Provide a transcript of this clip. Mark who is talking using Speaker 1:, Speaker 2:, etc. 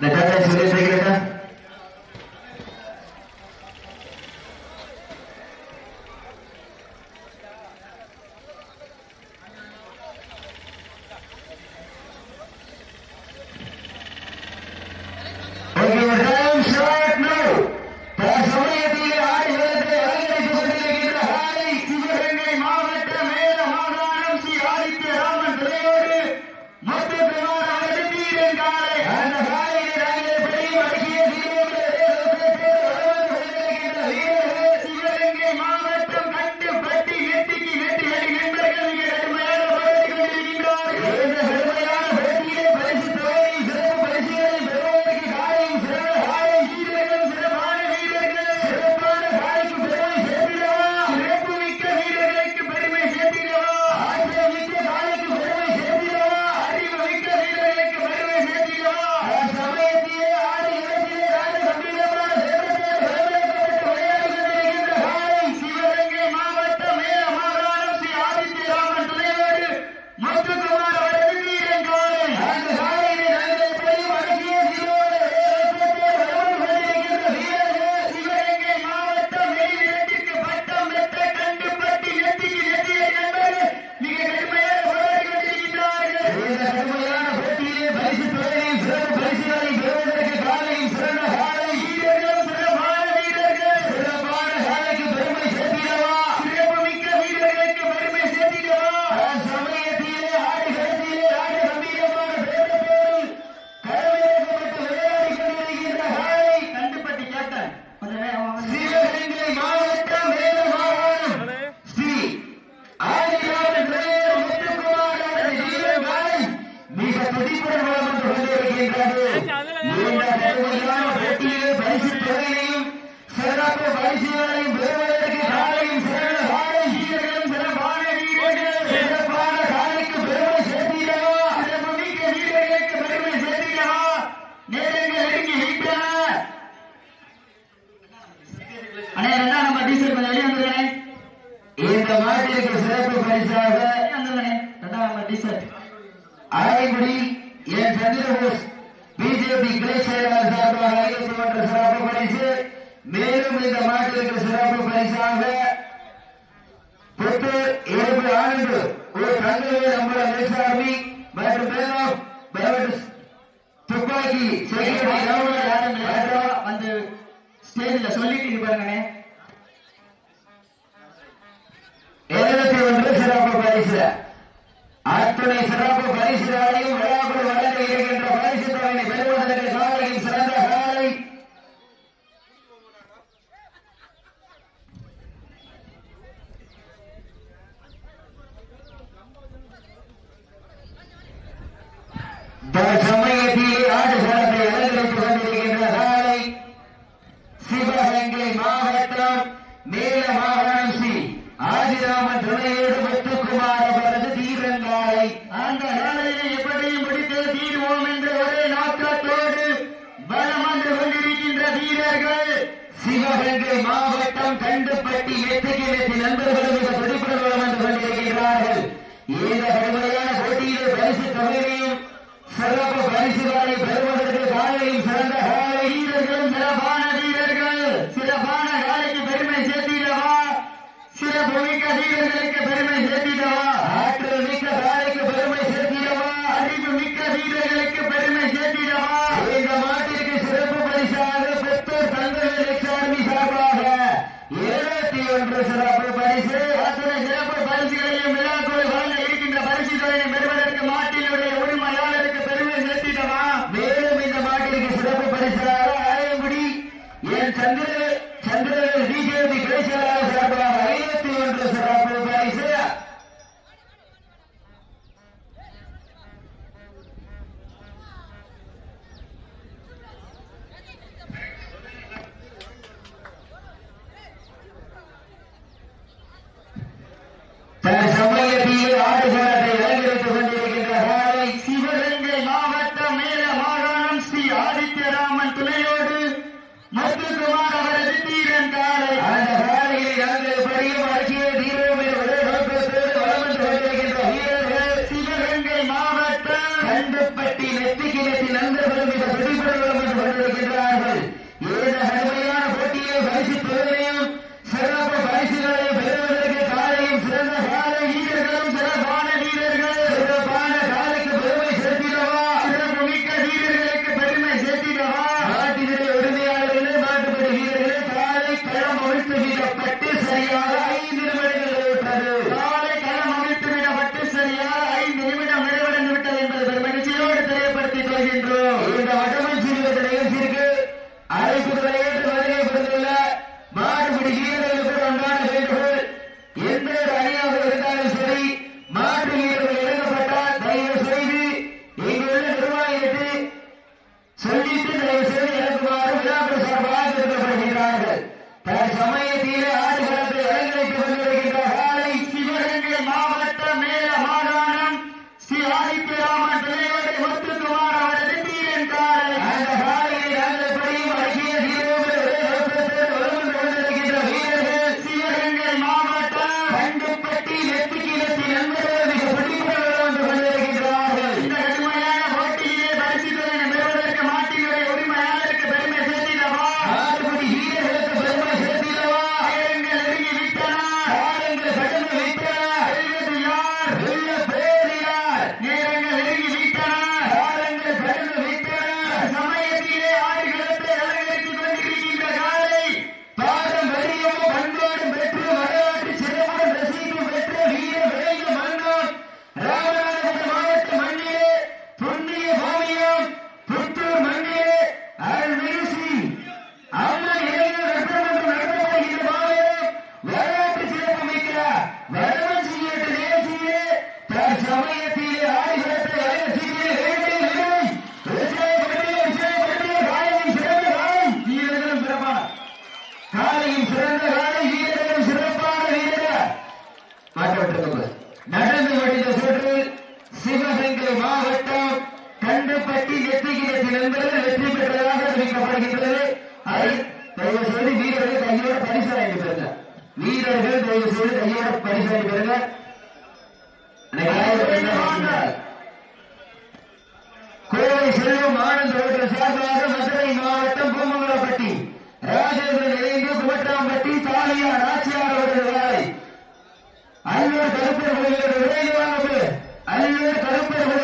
Speaker 1: Dejar el silencio துடிப்புடன் வளம் வந்து கொண்டிருக்கின்றது இந்த கடுமையான போட்டியிலே பரிசு தொகையையும் சிறப்பு பரிசுகளையும் பெறுவதற்கு காலையும் சிறந்த காலை வீரர்களும் சிறப்பான வீரர்கள் சிறப்பான காலைக்கு பெருமை சேர்த்திடவா சிறப்பு மிக்க வீரர்களுக்கு பெருமை சேர்த்திடவா நேரங்கள் நெருங்கி விட்டன அண்ணே ரெண்டாம் நம்பர் டீசல் கொஞ்சம் வெளியே வந்துருக்கேன் இந்த மாட்டிற்கு சிறப்பு பரிசாக வந்துருக்கேன் ரெண்டாம் நம்பர் டீசல் அரைகுடி என் சந்திரபோஸ் பிஜேபி கிளை செயலாளர் சார்பாக அறிவிக்கப்பட்ட சிறப்பு பரிசு. மேலும் இந்த மாட்டிற்கு சிறப்பு பரிசாக புத்து இருபது ஆண்டு ஒரு தங்கவேல் அம்பல மேசாமி மற்றும் பிரைவேட் துப்பாக்கி வந்து ஸ்டேஜ்ல சொல்லிட்டு பாருங்கண்ணே. எழுபத்தி ஒன்று சிறப்பு பரிசு. அத்துணை சிறப்பு பரிசுகளையும் விழாக்குள் வழங்க இருக்கின்ற பரிசு தொகையை பெறுவதற்கு காலையில் சிறந்த காலை தற்சமயத்திலே சிவகங்கை மாவட்டம் கண்டுபட்டி எட்டுக்கு எட்டு நண்பர்களும் மிக துடிப்புடன் வளம் வந்து கொண்டிருக்கிறார்கள். இந்த கடுமையான போட்டியிலே பரிசு தொகையையும் சிறப்பு பரிசுகளை பெறுவதற்கு காலையில் சிறந்த காலை வீரர்களும் சிறப்பான வீரர்கள் சிறப்பான காலைக்கு பெருமை சேர்த்திடவா? சிறப்பு மிக்க வீரர்களுக்கு பெருமை சேர்த்திடவா ஆற்றல் மிக்க காலைக்கு பெருமை சேர்த்திடவா அறிவு மிக்க வீரர்களுக்கு பெருமை சேர்த்திடவா இந்த மாட்டிற்கு சிறப்பு பரிசாக பெற்றோர் தங்கவேல் சாமி சார்பாக இருபத்தி ஒன்று சிறப்பு பரிசு அத்தனை சிறப்பு பரிசுகளையும் விழாக்குழு வழங்க இருக்கின்ற பரிசு தொகையை பெறுவதற்கு மாட்டினுடைய உரிமையாளருக்கு பெருமை சேர்த்திடவா மேலும் இந்த மாட்டிற்கு சிறப்பு பரிசாக அரையங்குடி என் சிவகங்கை மாவட்டம் கண்டுபட்டி எட்டுகிறது நெத்தி நண்பர்கள் வெற்றி பெற்றதாக அறிவிக்கப்படுகின்றது. தயவு செய்து வீரர்கள் கையோட பரிசு வாங்கி பெறுங்க. வீரர்கள் தயவு செய்து கையோட பரிசு வாங்கி பெறுங்க கோவை செல்வம் ஆனந்த் அவர்கள் சார்பாக மதுரை மாவட்டம் பூமங்கலப்பட்டி ராஜேந்திரன் இணைந்து குமட்டாம்பட்டி தாலியா நாச்சியார் அவர்கள் வாய் அல்லூர் கருப்பர் வீரர்கள் விரைந்து வாங்கப்பு அல்லூர்